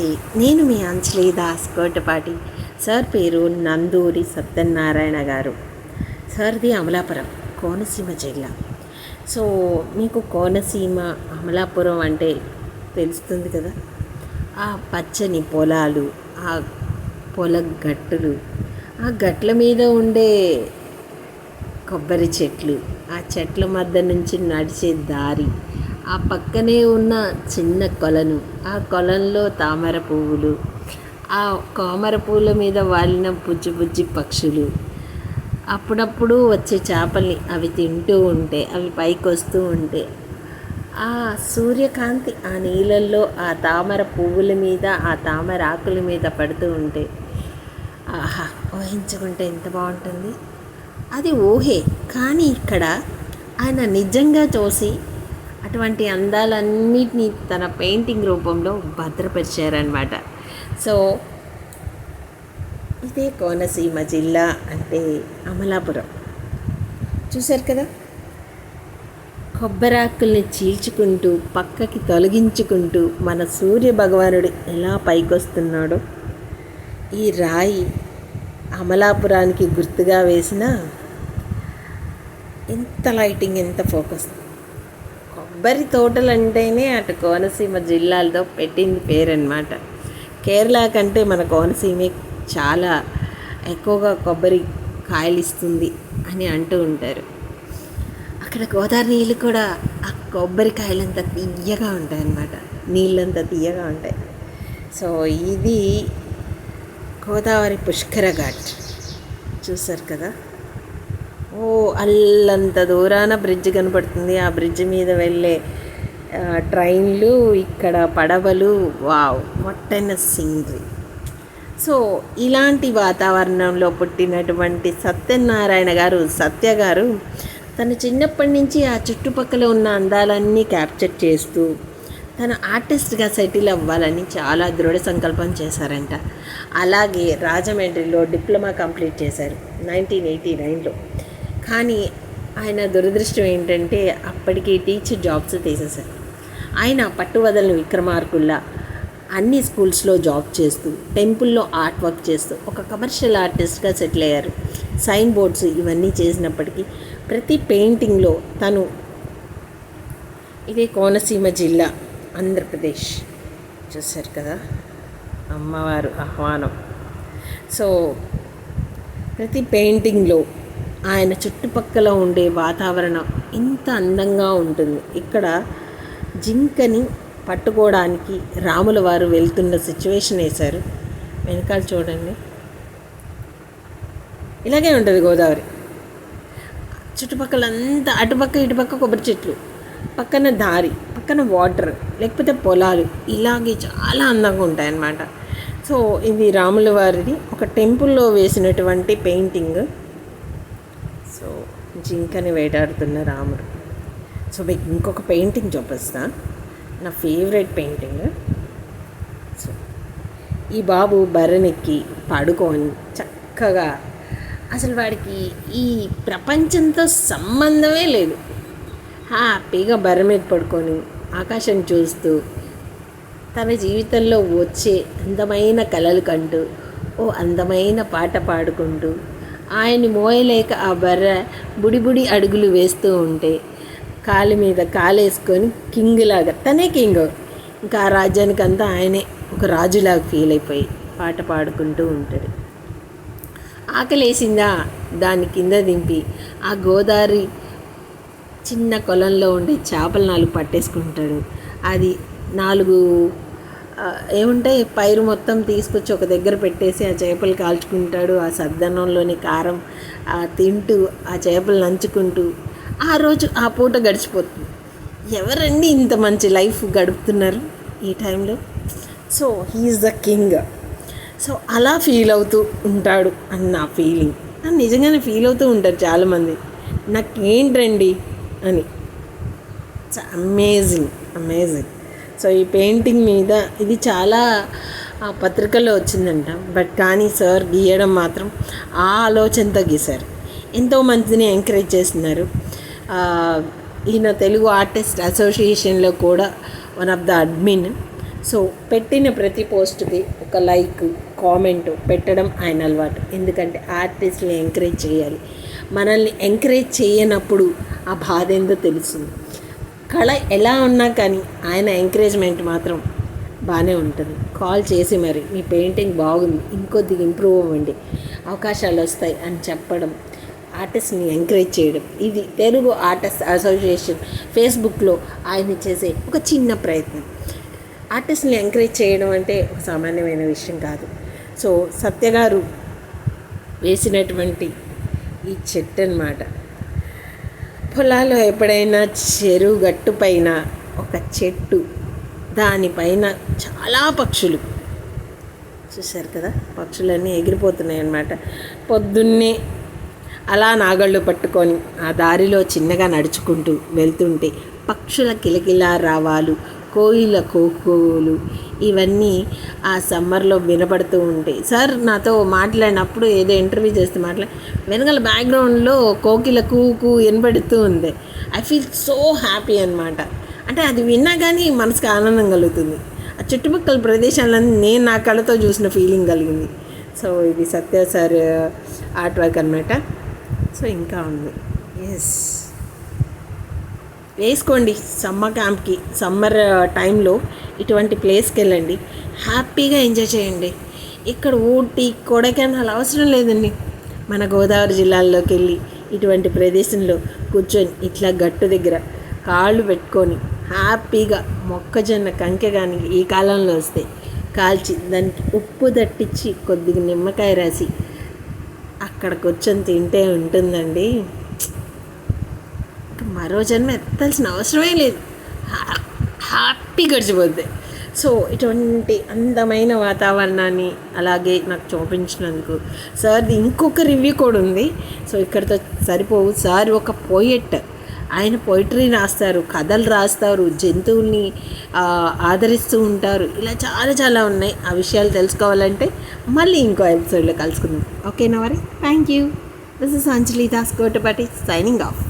నమస్తే. నేను మీ అంజలి దాస్ కోటపాటి. సార్ పేరు నందూరి సత్యనారాయణ గారు. సార్ది అమలాపురం కోనసీమ జిల్లా. సో మీకు కోనసీమ అమలాపురం అంటే తెలుస్తుంది కదా? ఆ పచ్చని పొలాలు ఆ పొల గట్టులు ఆ గట్ల మీద ఉండే కొబ్బరి చెట్లు ఆ చెట్ల మధ్య నుంచి నడిచే దారి ఆ పక్కనే ఉన్న చిన్న కొలను ఆ కొలంలో తామర పువ్వులు ఆ తామర పువ్వుల మీద వాలిన బుజ్జి బుజ్జి పక్షులు. అప్పుడప్పుడు వచ్చే చేపల్ని అవి తింటూ ఉంటే అవి పైకి వస్తూ ఉంటే ఆ సూర్యకాంతి ఆ నీళ్ళల్లో ఆ తామర పువ్వుల మీద ఆ తామర ఆకుల మీద పడుతూ ఉంటే ఆహా ఊహించుకుంటే ఎంత బాగుంటుంది. అది ఊహే కానీ ఇక్కడ ఆయన నిజంగా చూసి అటువంటి అందాలన్నిటినీ తన పెయింటింగ్ రూపంలో భద్రపరిచారనమాట సో ఇదే కోనసీమ జిల్లా అంటే అమలాపురం. చూశారు కదా? కొబ్బరాకుల్ని చీల్చుకుంటూ పక్కకి తొలగించుకుంటూ మన సూర్య భగవానుడు ఎలా పైకొస్తున్నాడో ఈ రాయి అమలాపురానికి గుర్తుగా వేసిన ఎంత లైటింగ్ ఎంత ఫోకస్. కొబ్బరి తోటలు అంటేనే అటు కోనసీమ జిల్లాలతో పెట్టింది పేరన్నమాట. కేరళ కంటే మన కోనసీమే చాలా ఎక్కువగా కొబ్బరి కాయలు ఇస్తుంది అని అంటూ ఉంటారు. అక్కడ గోదావరి నీళ్ళు కూడా ఆ కొబ్బరికాయలంతా తీయగా ఉంటాయి అన్నమాట నీళ్ళంతా తీయగా ఉంటాయి. సో ఇది గోదావరి పుష్కర ఘాట్. చూసారు కదా? ఓ అల్లంత దూరాన బ్రిడ్జ్ కనపడుతుంది. ఆ బ్రిడ్జ్ మీద వెళ్ళే ట్రైన్లు ఇక్కడ పడవలు వావ్ మొట్టైన సీనరీ సో ఇలాంటి వాతావరణంలో పుట్టినటువంటి సత్యనారాయణ గారు సత్య గారు తన చిన్నప్పటి నుంచి ఆ చుట్టుపక్కల ఉన్న అందాలన్నీ క్యాప్చర్ చేస్తూ తన ఆర్టిస్ట్గా సెటిల్ అవ్వాలని చాలా దృఢ సంకల్పం చేశారంట. అలాగే రాజమండ్రిలో డిప్లొమా కంప్లీట్ చేశారు నైన్టీన్ ఎయిటీ నైన్లో కానీ ఆయన దురదృష్టం ఏంటంటే అప్పటికి టీచర్ జాబ్స్ తీసేశారు. ఆయన పట్టువదలని విక్రమార్కుల్లా అన్ని స్కూల్స్లో జాబ్ చేస్తూ టెంపుల్లో ఆర్ట్ వర్క్ చేస్తూ ఒక కమర్షియల్ ఆర్టిస్ట్గా సెటిల్ అయ్యారు. సైన్ బోర్డ్స్ ఇవన్నీ చేసినప్పటికీ ప్రతి పెయింటింగ్లో తను ఇదే కోనసీమ జిల్లా ఆంధ్రప్రదేశ్. చూశారు కదా? అమ్మవారు ఆహ్వానం. సో ప్రతి పెయింటింగ్లో ఆయన చుట్టుపక్కల ఉండే వాతావరణం ఇంత అందంగా ఉంటుంది. ఇక్కడ జింకని పట్టుకోవడానికి రాముల వారు వెళ్తున్న సిచ్యువేషన్ వేశారు. వెనకాల చూడండి. ఇలాగే ఉంటుంది గోదావరి. చుట్టుపక్కల అంతా అటుపక్క ఇటుపక్క కొబ్బరి చెట్లు పక్కన దారి పక్కన వాటర్ లేకపోతే పొలాలు ఇలాగే చాలా అందంగా ఉంటాయన్నమాట. సో ఇది రాముల వారిది. ఒక టెంపుల్లో వేసినటువంటి పెయింటింగ్ సో జింకని వేటాడుతున్న రాముడు. సో మీకు ఇంకొక పెయింటింగ్ చూపిస్తా. నా ఫేవరెట్ పెయింటింగ్ సో ఈ బాబు బర్రెనెక్కి పడుకొని చక్కగా అసలు వాడికి ఈ ప్రపంచంతో సంబంధమే లేదు. హ్యాపీగా బర్రె మీద పడుకొని ఆకాశం చూస్తూ తన జీవితంలో వచ్చే అందమైన కళలు కంటూ ఓ అందమైన పాట పాడుకుంటూ ఆయన్ని మోయలేక ఆ బర్రె బుడిబుడి అడుగులు వేస్తూ ఉంటే కాలు మీద కాలేసుకొని కింగ్ లాగా తనే కింగ్. ఇంకా ఆ రాజ్యానికి అంతా ఆయనే ఒక రాజులాగా ఫీల్ అయిపోయి పాట పాడుకుంటూ ఉంటాడు ఆకలేసిందా? దాని కింద దింపి ఆ గోదావరి చిన్న కొలంలో ఉండే చేపలు నాలుగు పట్టేసుకుంటాడు. అది నాలుగు ఏముంటే ఏముంటాయి? పైరు మొత్తం తీసుకొచ్చి ఒక దగ్గర పెట్టేసి ఆ చేపలు కాల్చుకుంటాడు. ఆ సద్దనంలోని కారం ఆ తింటూ ఆ చేపలు నంచుకుంటూ ఆ రోజు ఆ పూట గడిచిపోతుంది. ఎవరండి ఇంత మంచి లైఫ్ గడుపుతున్నారు ఈ టైంలో? So he's the king. So అలా ఫీల్ అవుతూ ఉంటాడు అని నా ఫీలింగ్. నన్ను నిజంగానే ఫీల్ అవుతూ ఉంటారు చాలామంది. నాకేంటండి అని. Amazing amazing. సో ఈ పెయింటింగ్ మీద ఇది చాలా పత్రికల్లో వచ్చిందంట. బట్ కానీ సార్ గీయడం మాత్రం ఆ ఆలోచనతో గీశారు. ఎంతో మందిని ఎంకరేజ్ చేస్తున్నారు. ఈయన తెలుగు ఆర్టిస్ట్ అసోసియేషన్లో కూడా one of the admin. So పెట్టిన ప్రతి పోస్ట్కి ఒక లైక్ కామెంట్ పెట్టడం ఆయన అలవాటు. ఎందుకంటే ఆర్టిస్ట్ని ఎంకరేజ్ చేయాలి. మనల్ని ఎంకరేజ్ చేయనప్పుడు ఆ బాధ ఏందో తెలుస్తుంది. కళ ఎలా ఉన్నా కానీ ఆయన ఎంకరేజ్మెంట్ మాత్రం బాగానే ఉంటుంది. కాల్ చేసి మరి మీ పెయింటింగ్ బాగుంది ఇంకొద్దిగా ఇంప్రూవ్ అవ్వండి అవకాశాలు వస్తాయి అని చెప్పడం ఆర్టిస్ట్ని ఎంకరేజ్ చేయడం. ఇది తెలుగు ఆర్టిస్ట్ అసోసియేషన్ ఫేస్బుక్లో ఆయన చేసే ఒక చిన్న ప్రయత్నం. ఆర్టిస్ట్ని ఎంకరేజ్ చేయడం అంటే ఒక సామాన్యమైన విషయం కాదు. సో సత్య గారు వేసినటువంటి ఈ చెట్టు అన్నమాట. పొలాల్లో ఎప్పుడైనా చెరువు గట్టు పైన ఒక చెట్టు దానిపైన చాలా పక్షులు. చూశారు కదా? పక్షులన్నీ ఎగిరిపోతున్నాయి అన్నమాట. పొద్దున్నే అలా నాగళ్ళు పట్టుకొని ఆ దారిలో చిన్నగా నడుచుకుంటూ వెళ్తుంటే పక్షుల కిలకిలా రావాలు. కోయిల కోకోలు ఇవన్నీ ఆ సమ్మర్లో వినపడుతూ ఉంటాయి. సార్ నాతో మాట్లాడినప్పుడు ఏదో ఇంటర్వ్యూ చేస్తే మాట్లాడి వెనకాల బ్యాక్గ్రౌండ్లో కోకిల కూకు వినపడుతూ ఉంది. ఐ ఫీల్ సో హ్యాపీ అనమాట అంటే అది విన్నా కానీ మనసుకు ఆనందం కలుగుతుంది. ఆ చుట్టుపక్కల ప్రదేశాలన్నీ నేను నా కళ్ళతో చూసిన ఫీలింగ్ కలిగింది. సో ఇది సత్య సార్ ఆర్ట్ వర్క్ అనమాట సో ఇంకా ఉంది. ఎస్ వేసుకోండి సమ్మర్ క్యాంప్కి సమ్మర్ టైంలో ఇటువంటి ప్లేస్కి వెళ్ళండి హ్యాపీగా ఎంజాయ్ చేయండి. ఇక్కడ ఊటీ కొడైకెనాల్ అవసరం లేదండి. మన గోదావరి జిల్లాల్లోకి వెళ్ళి ఇటువంటి ప్రదేశంలో కూర్చొని ఇట్లా గట్టు దగ్గర కాళ్ళు పెట్టుకొని హ్యాపీగా మొక్కజొన్న కంకె కానీ ఈ కాలంలో వస్తే కాల్చి దానికి ఉప్పు దట్టించి కొద్దిగా నిమ్మకాయ రాసి అక్కడ కూర్చొని తింటే ఉంటుందండి. మరో జన్మ ఎత్తాల్సిన అవసరమే లేదు. హ్యాపీ గడిచిపోద్ది సో ఇటువంటి అందమైన వాతావరణాన్ని అలాగే నాకు చూపించినందుకు సార్ది ఇంకొక రివ్యూ కూడా ఉంది. సో ఇక్కడితో సరిపోవు. సార్ ఒక పోయెట్ ఆయన పోయిటరీ రాస్తారు కథలు రాస్తారు జంతువుల్ని ఆదరిస్తూ ఉంటారు. ఇలా చాలా చాలా ఉన్నాయి. ఆ విషయాలు తెలుసుకోవాలంటే మళ్ళీ ఇంకో ఎపిసోడ్లో కలుసుకుందాం. ఓకేనా మరి? Thank you this is Anjali Das Kotapati signing off